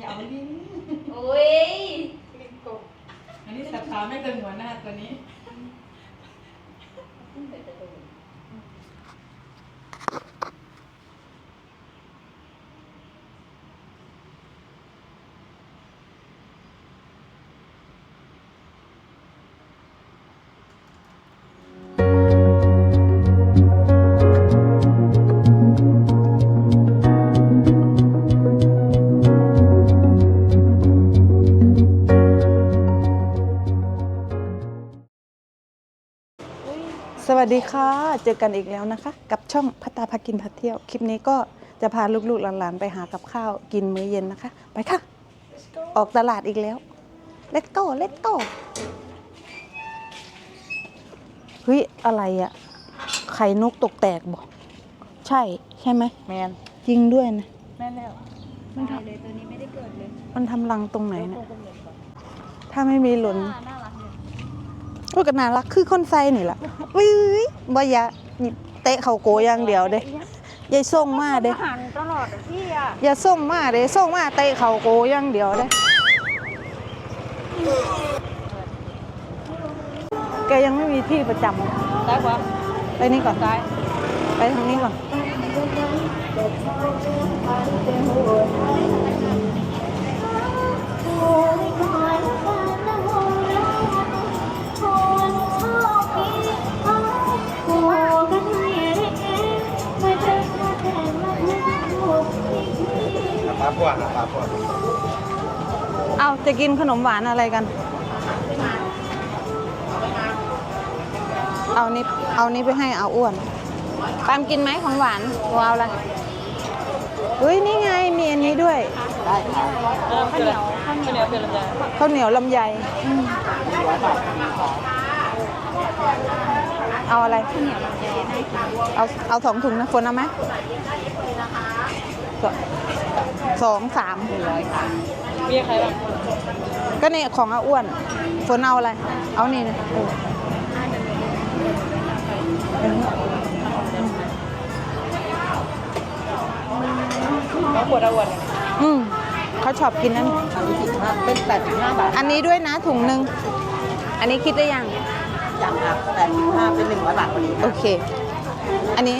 อย่าเอาลิ้นโอ้ยลิ้นกบอันนี้สับขาไม่ตึงหัวหน้าตัวนี้ วัสดีค่ะ เจอกันอีกแล้วนะคะ กับช่องพัตตาพากินพาเที่ยว คลิปนี้ก็จะพาลูกๆหลานๆไปหากับข้าวกินมื้อเย็นนะคะ ไปค่ะ ออกตลาดอีกแล้ว let's go let's go เฮ้ย อะไรอะไข่นกตกแตกบอก ใช่ ใช่ไหมแมนจริงด้วยนะ แม่แล้วมันทเลยตัวนี้ไม่ได้เกิดเลยำมันทำรังตรงไหนเนะ ถ้าไม่มีหล่นน่ารักเลย โอ้ยก็น่ารักคือคนไซนี่ล่ะวิยบ่อยานี่เตะเขาโกอย่างเดียวเด้ยายส่งมาเด้หันตลอดอะพี่อะอย่าส่งมาเด้ส่งมาเตะเขาโกอย่างเดียวเด้แกยังไม่มีที่ประจำได้ปะไปนี่ก่อนได้ไปทางนี้ก่อน จะกินขนมหวานอะไรกัน เอานี้เอานี้ไปให้เอาอ้วนปามกินไหมของหวานว้าวอะไรเฮ้ยนี่ไงมีอันนี้ด้วยเริ่มคืออะไรข้าวเหนียวเป็นลำไยข้าวเหนียวลำไยอืมเอาอะไรเอาเอาสองถุงนะคนเอาไหม สสองสามมีใครบ้างก็เนี่ยของอาอ้วน ฝนเอาอะไร เอานี่นะเอออันนี้น้องปวดอาวันอืมเขาชอบกินนั่นอันนี้สิบห้าเป็นแปดสิบห้าบาท อันนี้ด้วยนะถุงหนึ่ง อันนี้คิดได้ยังอย่างครับแปดสิบห้าเป็นหนึ่งร้อยบาทพอดีโอเค อันนี้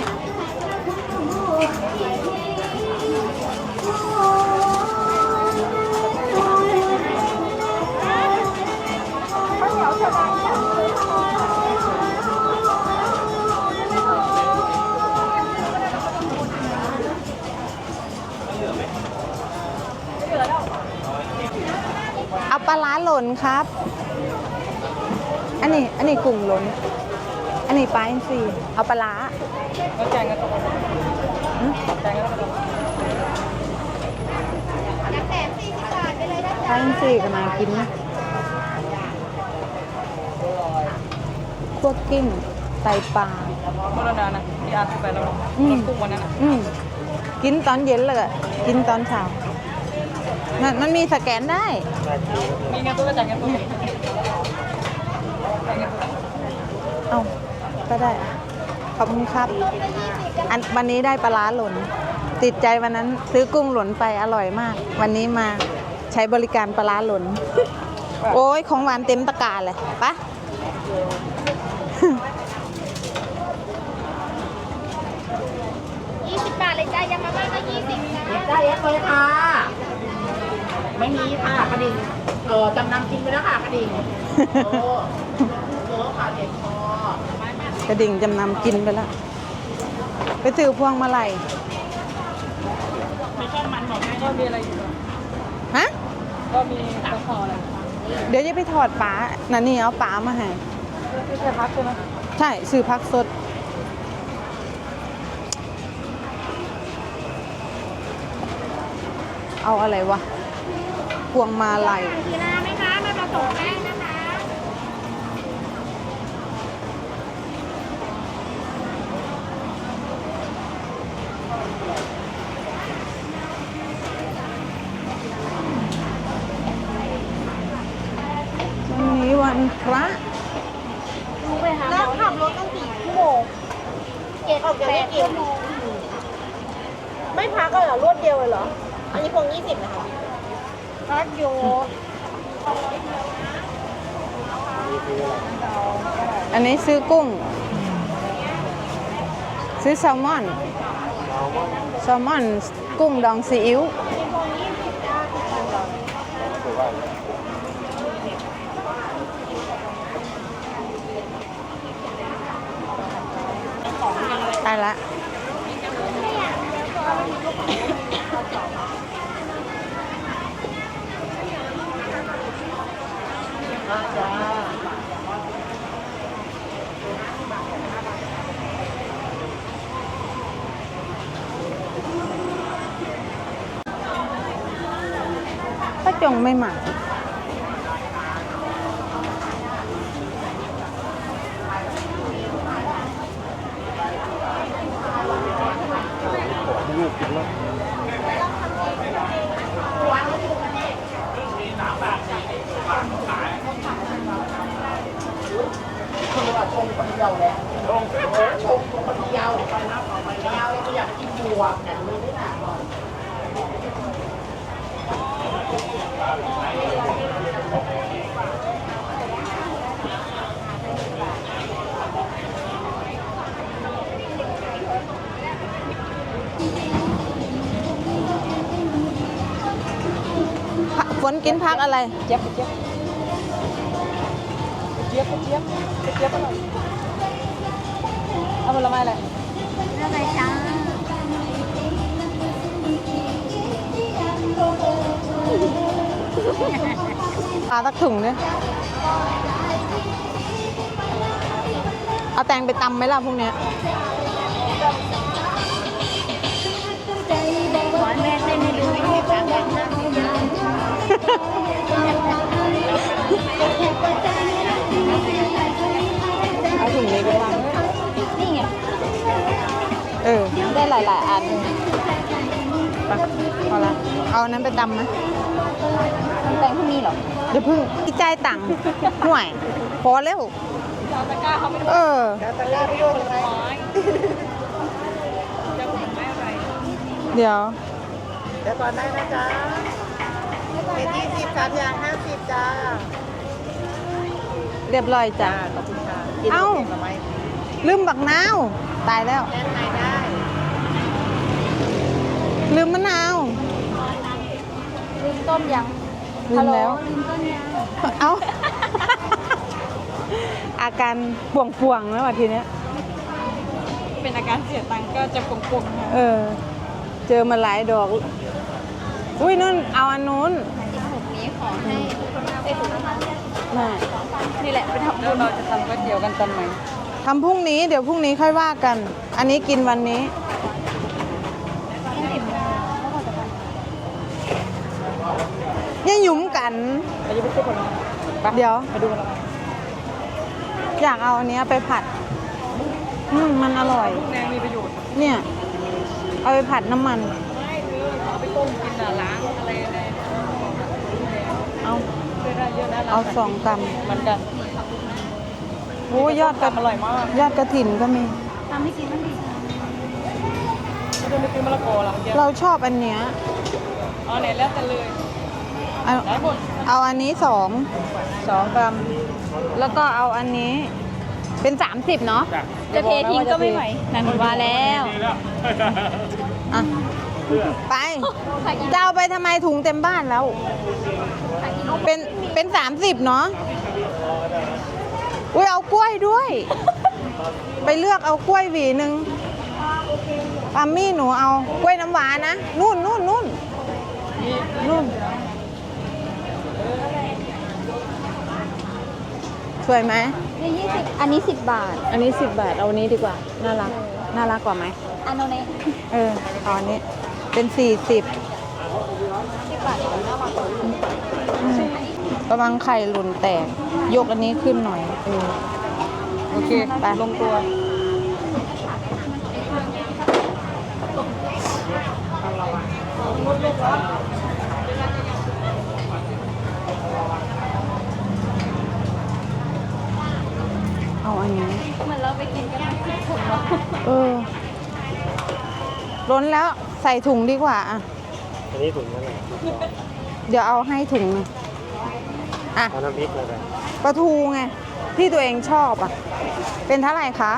ลาร้าหล่นครับ อันนี้อันนี้กุ้งหล่นอันนี้ปลาอินทรีเอาปลาร้าก็แจงกันตรงแจงกันตรงปลาอินทรีก็มากินนะพวกกิ้งไตปลาโมโนนานะที่อาร์สิบแปแล้วอืมกุ้งวันนั้นอืมกินตอนเย็นแล้วก็กินตอนเช้า มันมันมีสแกนได้ มีเงินตัวก็แจงกันตัวแจงกันตัวเอาก็ได้ ขอบคุณครับ อันวันนี้ได้ปลาร้าหล่น ติดใจวันนั้นซื้อกุ้งหล่นไปอร่อยมาก วันนี้มาใช้บริการปลาร้าหล่น โอ้ยของหวานเต็มตะกร้าเลยไปะยี่สิบบาทเลยจ้ายำมาม่าก็ยี่สิบนะได้เอฟเลยค่ะ ไม่มีค่ะกระดิ่งเออจำนำจริงไปแล้วค่ะกระดิ่งโอ้โหค่ะเด็กพอกระดิ่งจำนำกินไปแล้วไปซื้อพวงมาลัยไม่ชอบมันบอกให้ก็มีอะไรอยู่ฮะก็มีตะขออะไรเดี๋ยวจะไปถอดปลาน่ะนี่เอาปลามาให้ที่ใช่พักใช่ไหมใช่ซื้อพักสดเอาอะไรวะ พวงมาลัยกีฬาไหมคะมาผสมไหมะคะ วันนี้วันพระ แล้วขับรถตั้งสี่ชั่วโมงเจ็ดแปดชั่วโมง ไม่พักก็เหรอรวดเดียวเลยเหรอ อันนี้พวงยี่สิบนะคะ อ พักอยู่ อันนี้ซื้อกุ้ง ซื้อ แซลมอน แซลมอน กุ้งดองซีอิ๊วได้ละ ป้าจงไม่มาคือว่าชงคนเดียวแหละชงชงคนเดียวไปนะไปแล้วแล้วก็อยากกินบวกเนี่ยเลยไม่หนักหรอก ฝน กินพักอะไร เจี๊ยบเจี๊ยบเจี๊ยบเจี๊ยบเจี๊ยบอร่อยเอาผลไม้อะไรอะไรจ้าปลาตักถุงเนี่ยเอาแตงไปตำไหมล่ะพวกเนี้ยขอให้แม่เต้นให้ดูวิธีการแต่งหน้าให้ดู เอาถุงนี้ไปวางนี่ไงเออ ได้หลาย ๆ อันไปพอละเอาอันนั้นไปตำไหมมันแต่งที่นี่เหรอ เดี๋ยวพึ่งอีจ่ายตังค์ห่วย พอแล้วเอาตะกร้าเขาไม่เออแล้วตะกร้าไม่โยนอะไรจะผลไม้อะไรเดี๋ยว เดี๋ยวก่อนได้นะจ๊ะ เป็นยี่สิบสามอย่างห้าสิบจ้าเรียบร้อยจ้ะ ขอบคุณค่ะเอ้าทำไมลืมบักนาว ตายแล้ว แน่นไหนได้ลืมมะนาว ลืมต้นยังลืมแล้วลืมต้นยังเอ้า อาการป่วงป่วงๆแล้วว่ะทีเนี้ย เป็นอาการเสียตังค์ก็จะกลมๆค่ะเออ เจอมาหลายดอก อุ้ยนุ่น เอาอันนู้นนี้ ขอให้ไปถึงไม่นี่แหละไปทำแล้วเราจะทำก๋วยเตี๋ยวกันตอนไหนทำพรุ่งนี้เดี๋ยวพรุ่งนี้ค่อยว่ากัน อันนี้กินวันนี้ ยังหยุมกันเราจะไปซื้อผลไม้ไปเดี๋ยวมาดูผลไม้อยากเอาอันเนี้ยไปผัด อืมมันอร่อยแดงมีประโยชน์เนี่ย เอาไปผัดน้ำมัน ไม่คือเอาไปต้มกินอะล้างอะไรใน เอา ช่วยได้ เยอะนะเอาสองกรัมเหมือนกันโอ้ยอดกระทำอร่อยมากยอดกระถินก็มี ทำให้กินมันดีไม่ได้ไปซื้อมะละกอหรอกเมื่อกี้เราชอบอันเนี้ยเอาไหนแล้วแต่เลยเอาได้หมดเอาอันนี้สองสองกรัมแล้วก็เอาอันนี้เป็นสามสิบเนาะจะเททิ้งก็ไม่ไหวนั่นว่าแล้ว อะ ไป จะเอาไปทำไมถุงเต็มบ้านแล้ว เป็น เป็นสามสิบเนาะอุ้ยเอากล้วยด้วย ไปเลือกเอากล้วยหวีหนึ่งปามี่หนูเอากล้วยน้ำว้านะนู่นนู่นนู่นนู่นสวยไหมนี่ยี่สิบอันนี้สิบบาท อันนี้สิบบาท เอาอันนี้ดีกว่า น่ารัก น่ารักกว่าไหม อันโนเนเออเอาอันนี้เป็นสี่สิบสิบบาทเดี๋ยวเรามาต่อระวังไข่หล่นแตก ยกอันนี้ขึ้นหน่อยเออโอเค ไปลงตัว เอาอันนี้ เหมือนเราไปกินกันที่ถุงเนาะเออ ล้นแล้วใส่ถุงดีกว่าอะ อันนี้ถุงนั่นแหละนเดี๋ยวเอาให้ถุงหนึง อะเอาน้ำพริกเลยไปปลาทูไง ที่ตัวเองชอบอะ เป็นเท่าไหร่คะ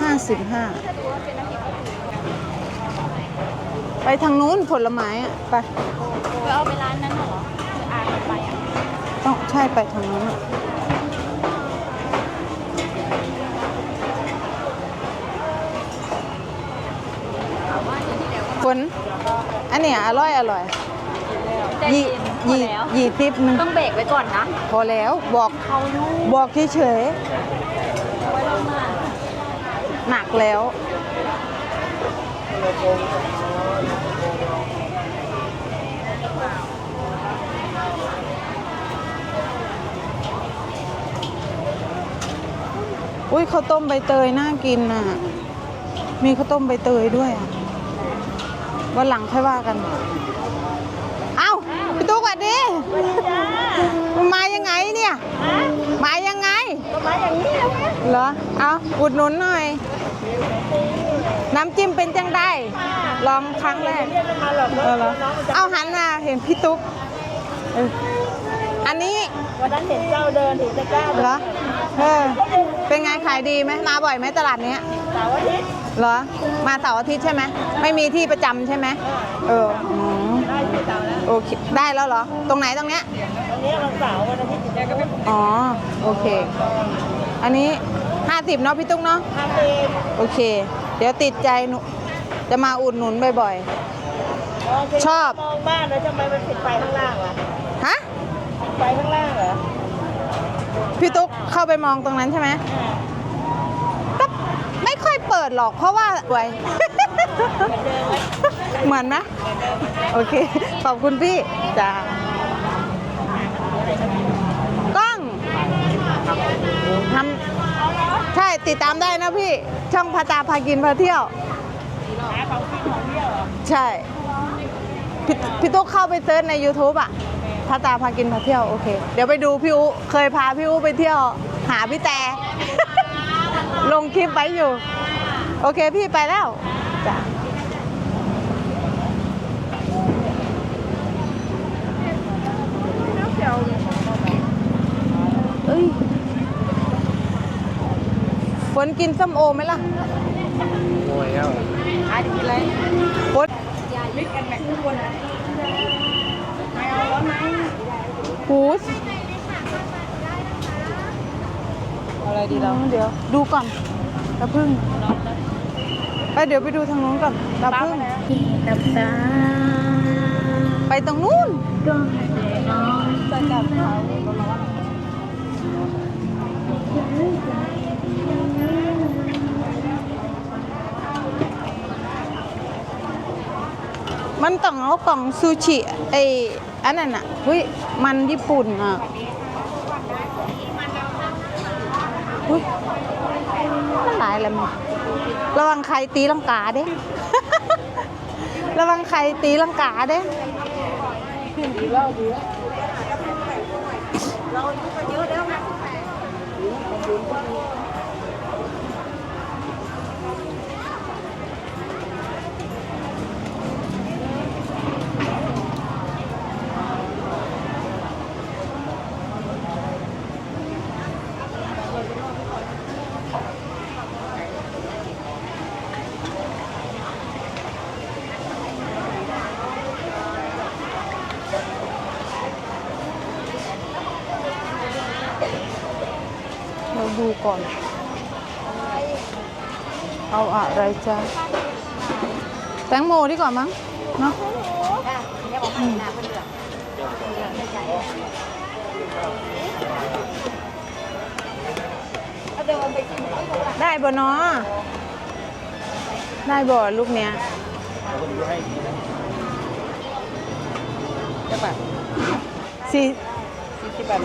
ห้าสิบห้าไปทางนู้นผลไม้อะ ไปไปเอาไปร้านนั้นน่ะเหรอคืออาไปอะต้องใช่ไปทางนู้นอะฝนอันเนี้ยอร่อยอร่อย ใจยี่เย็นพอยี่แล้ว ยี่ทิปนึงต้องเบรกไว้ก่อนนะพอแล้วบอกเขายุ่งบอกเฉยไว้ลงมาๆหนักแล้ว อุ้ยข้าวต้มใบเตยน่ากินน่ะ มีข้าวต้มใบเตยด้วยอะวันหลังค่อยว่ากันเอ้าพี่ตุ๊ กสวัสดีมายังไงเนี่ยมายังไงมาอย่างนี้แล้วเหรอ เอาอุดหนุนหน่อย น้ำจิ้มเป็นจังได้ ลองครั้งแรกเออเหรอเอาหันมาเห็นพี่ตุ๊กเอออันนี้วันนั้นเห็นเจ้าเดินถึงจะกล้าเหรอ เออ เป็นไงขายดีไหมมาบ่อยไหมตลาดเนี้ยสาวอาทิตย์เหรอ มาเสาร์อาทิตย์ใช่ไหม ไม่มีที่ประจำใช่ไหม เอออืม โอเค ได้แล้วเหรอ ตรงไหนตรงเนี้ย วันนี้วันเสาร์วันอาทิตย์ถึงจะก็ไม่อ๋อ โอเค อันนี้ 50 เนาะพี่ตุ๊กเนาะทำเองโอเค เดี๋ยวติดใจหนูจะมาอุดหนุนบ่อย ชอบ มองบ้านแล้วทำไมมันปิดไฟข้างล่างวะๆ ฮะไฟข้างล่างเหรอพี่ตุ๊กเข้าไปมองตรงนั้นใช่ไหมก็ไม่ค่อยเปิดหรอกเพราะว่าไว้เหมือนไหม เหมือนไหมโอเค ขอบคุณพี่จ้ากล้องทำใช่ติดตามได้นะพี่ ช่องพาตาพากินพาเที่ยว ใช่พี่พี่ตุ๊กเข้าไปเซิร์ชใน YouTube อะพาตาพากินพาเที่ยวโอเค เดี๋ยวไปดูพี่อูเคยพาพี่อูไปเที่ยว หาพี่แต่ ลงคลิปไว้อยู่ โอเคพี่ไปแล้วจ้ะเอ้ยฝ นกินส้มโอไหมล่ะโมยแล้วอาทิตย์อะไรฝนมิกแอนแม็กทุกคนนะหูสอะไรดีเราเดี๋ยว ดูก่อนตะพึ่งไปเดี๋ยวไปดูทางนู้นก่อนตะพึ่งตับตาไปตรงนู้นก็น้องจะกลับเขา มันต้องเอากล่องซูชิไออันนั้นอะเฮ้ยมันญี่ปุ่นอะเฮ้ยมันหลายอะไรมั้งระวังใครตีลังกาเด้ ระวังใครตีลังกาเด้เราดูก่อน เอาอะไรจ้าแตงโมดีกว่ามั้งเนาะอืมได้บ่เนาะได้บ่ลูกเนี้ยสี่สี่สิบบาท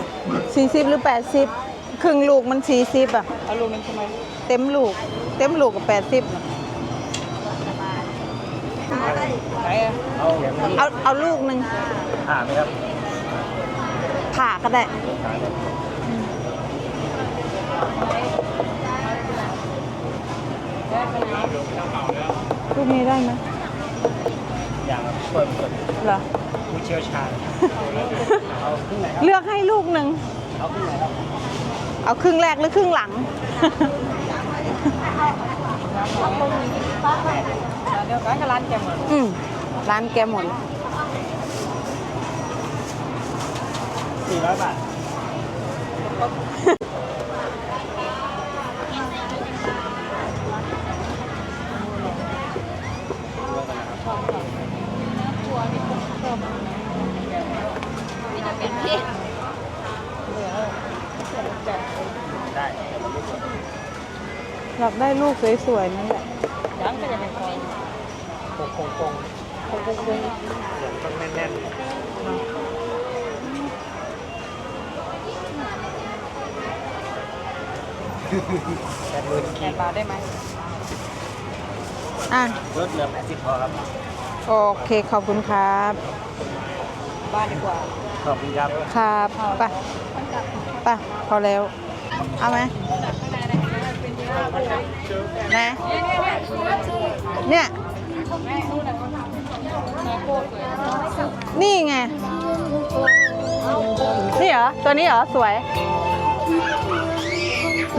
สี่สิบหรือแปดสิบค รึ่งลูกมันสี่สิบอะ เอาลูกนึงใช่ไหมเต็มลูก เต็มลูกกับแปดสิบไหนอะเอาแกมเอาเอาลูกหนึ่งผ่าไหมครับผ่าก็ได้ ผ่าเลยลูกนี้ได้ไหมอย่างเปิดเปิดเหรอผู้เชี่ยวชาญ เอาครึ่งไหนครับ เลือกให้ลูกหนึ่งเอาครึ่งไหนครับ เอาครึ่งแรกหรือครึ่งหลัง เดี๋ยวก็ร้านแกหมดอืมร้านแกหมดสี่ร้อยบาทได้ อยากได้ลูกสวยๆนั่นแหละยังก็จะเป็นคอยโคงโคงโคงโคงโคงโคงเสียงต้องแน่นๆแปดหมื่นแกขีดบาทได้ไหมอะลดเหลือแปดสิบพอครับ โอเคขอบคุณครับ บ้านดีกว่า ขอบคุณครับ ครับไปไปพอแล้ว เอาไหม นะเนี่ยนี่ไง นี่เหรอ ตัวนี้เหรอ สวย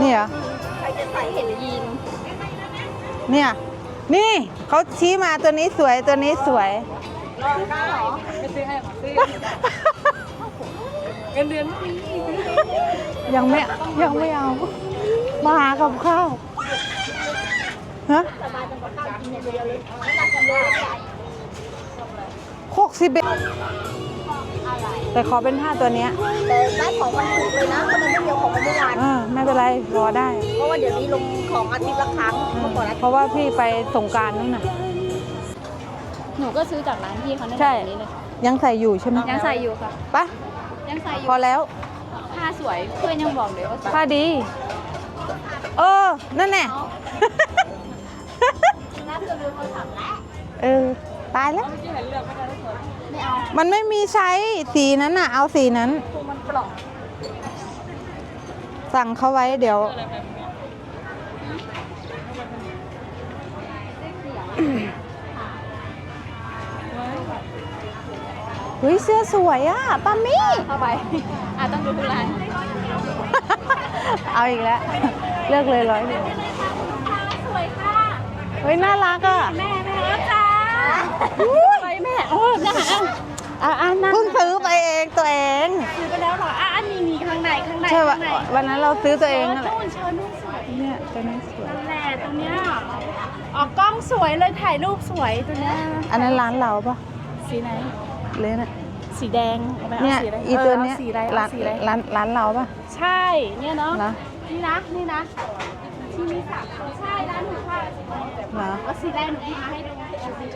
นี่เหรอใครจะใส่เห็นยีนเนี่ย นี่เขาชี้มาตัวนี้สวยตัวนี้สวยไม่ซื้อให้ซื้อเงินเดือนไม่มียังไม่ยังไม่เอา มาหากับข้าวฮะหกสิบเอ็ดแต่ขอเป็นผ้าตัวเนี้ยแต่ได้ของมันถูกเลยนะเพราะมันไม่เดียวของมันเมื่อวานเออไม่เป็นไรรอได้ เพราะว่าเดี๋ยวนี้ลงของอาทิตย์ละครั้งเมื่อก่อนอาทิตย์เพราะว่าพี่ไปสงกรารนั่นน่ะ หนูก็ซื้อจากร้านพี่เขาในใช่แบบนี้เลยยังใส่อยู่ใช่ไหมยังใส่อยู่ค่ะปะยังใส่อพยู่อแล้วผ้าสวยเพื่อนยังบอกเลยว่าสวยผ้าดี เออ นั่นแน่น่าจะดูเขาถามแล้วเออ ตายแล้ว ไม่เอามันไม่มีใช้สีนั้นน่ะ เอาสีนั้น คือมันปล่องสั่งเขาไว้เดี๋ยว เฮ้ยเสื้อสวยอะปามี่ เข้าไปอะต้องดูทุกร้าน เอาอีกแล้ว เลือกเลยร้อยเดียวสวยค่ะ เฮ้ยน่ารักอะแม่แม่จ้าสวยแม่โอ้นะคะอะอะนั่งเพิ่งซื้อไปเองตัวเองซื้อไปแล้วเหรออะอันนี้มีข้างในข้างในใช่วะข้างในวันนั้นเราซื้อตัวเองนั่นแหละนู่นเชิญนู่นสวยเนี่ยตัวนี้สวยนั่นแหละตรงเนี้ยออกกล้องสวยเลยถ่ายรูปสวยตัวเนี้ยอันนั้นร้านเราปะสีไหนเลยน่ะสีแดงอาไหมเนี่ยาสีะไรอีตัวเนี้ยเาสีอะไรร้าเอานสีอะไรร้านร้านเราปะใช่เนี่ยเนาะเหรอ นี่นะ นี่นะ ที่มีสามตัวใช่ร้านหนูค่ะเหรอเอาสีแดงหนูพาให้ดู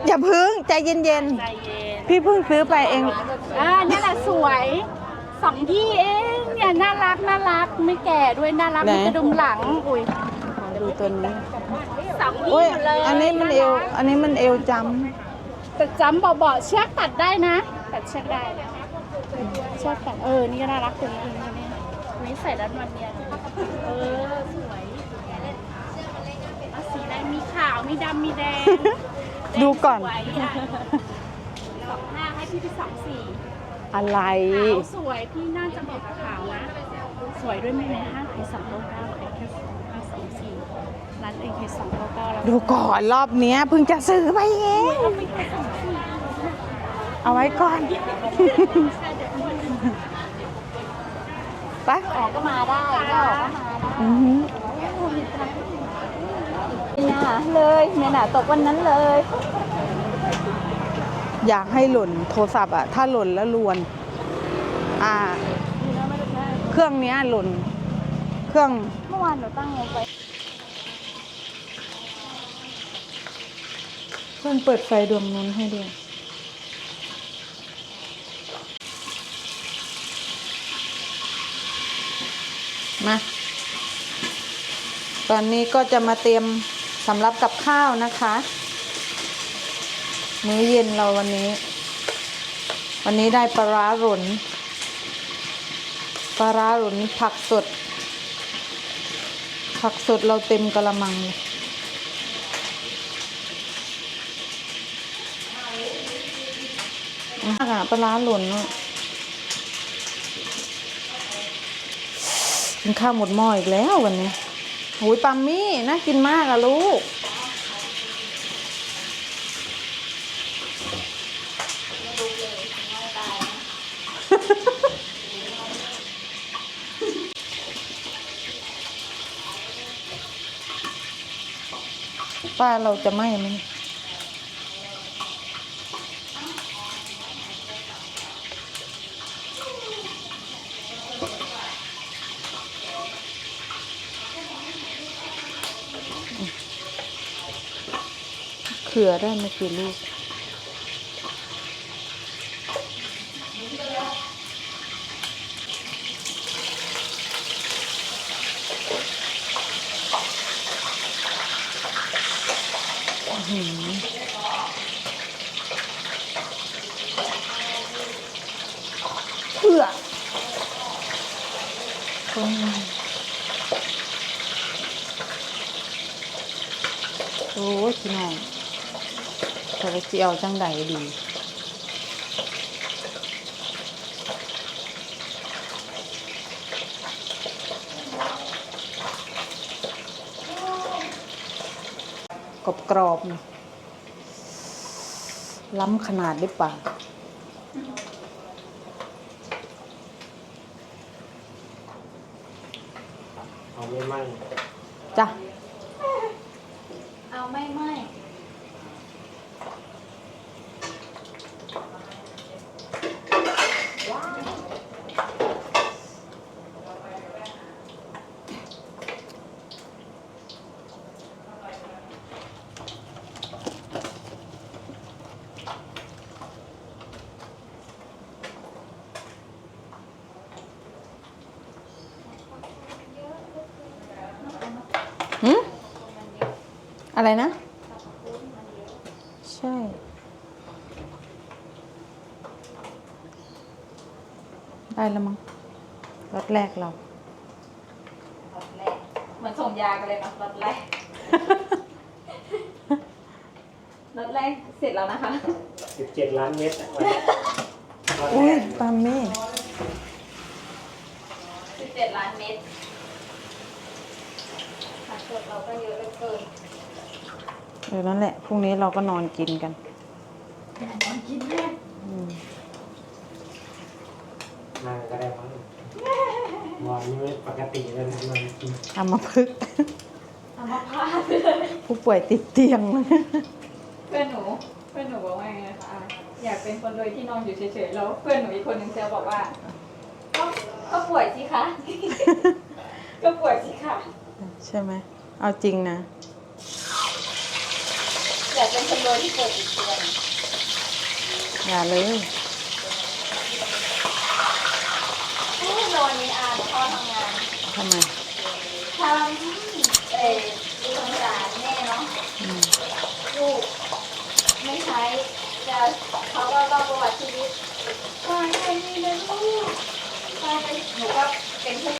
อย่าพึ่งใจเย็นใจเย็นๆ พี่เพิ่งซื้อไปเอง อ่าเนี่ยแหละสวยสองที่เองเนี่ยน่ารักน่ารักไม่แก่ด้วยน่ารักไหน มีกระดุมหลังอุ้ยขอดูตัวนี้สองที่อุ้ยหมดเลยอันนี้มันเอวอันนี้มันเอวจแต่จำเบาๆเชือกตัดได้นะตัดเชือกได้เชือกตัดเออนี่ก็น่ารักตัวนี้ตัวนี้ตัวนี้ตัวนี้ใส่แล้วมันเนียน เออ สวยเอาสีแดงมีขาว มีดำ มีแดงำดูก่อนสวยอะสองห้าให้พี่ไปสองสี่อะไร ขาวสวย พี่น่าจะบอกขาวนะ สวยด้วยไหมในห้างขายสองเก้าเก้าขายแค่สองห้าสองสี่ร้านเองขายสองเก้าเก้าแล้วดูก่อนรอบเนี้ยเพิ่งจะซื้อไปเอง เอาไปแค่สองสี่เอาไว้ ก่อนไปออกก็มาได้ก็ออกก็มาได้อือหือเนี่ยเลยเนี่ยน่ะตกวันนั้นเลย อยากให้หล่นโทรศัพท์อะถ้าหล่นแล้วลวน อ่า เครื่องเนี้ยหล่น เครื่อง เมื่อวานหนูตั้งลงไปเพื่อนเปิดไฟดวงนู้นให้ด้วย มาตอนนี้ก็จะมาเตรียมสำหรับกับข้าวนะคะ มื้อเย็นเราวันนี้ วันนี้ได้ปลาร้าหลนปลาร้าหลนผักสด ผักสดเราเต็มกระมังเลยมากอะปลาร้าหล่นอะ กินข้าวหมดหม้ออีกแล้ววันนี้โอ้ยปัมมี่น่ากินมากอะลูก ป้าเราจะไหม้ไหม ขือได้ไม่กี่ลูก เพื่อคนโอ้ยพี่น้อง แต่เอาจังใดดีกรอบกรอบล้ำขนาดได้ป่ะเอาไม่ไหม้ จ้ะ เอาไม่ไม่ หืม อะไรนะ ใช่ ได้แล้วมั้งรถแรกเรารถแรกเหมือนส่งยากันเลยเนาะรถแรกรถแรกเสร็จแล้วนะคะ สิบเจ็ดล้านเมตรอะวันนี้วันอุ้แรยกปาเม่17 ล้านเมตรผักสดเราก็เยอะเหลือเกินเออนั่นแหละ พรุ่งนี้เราก็นอนกินกันอืมนั่งก็ได้มั้งวันนี้ไม่ปกติเลยนะมันกินเอามาพึกษ์ เอามาพาดผู้ป่วยติดเตียง เพื่อนหนู เพื่อนหนูบอกว่าไงนะคะอะอยากเป็นคนรวยที่นอนอยู่เฉยๆ แล้วเพื่อนหนูอีกคนนึงเซลบอกว่า ก็ก็ป่วยสิคะ ก็ป่วยสิคะใช่ไหม เอาจริงนะ อยากเป็นคนรวยที่เกิดติดเตียงอย่าเลยโอ้ยนอนนี้อาพ่อทำงานทำไมทำเออดูสงสารแม่เนาะอืมลูกไม่ใช้จะเขาก็ต้องประวัติชีวิตว่าแค่นี้นะลูกไปหนูก็เป็นเพื่อน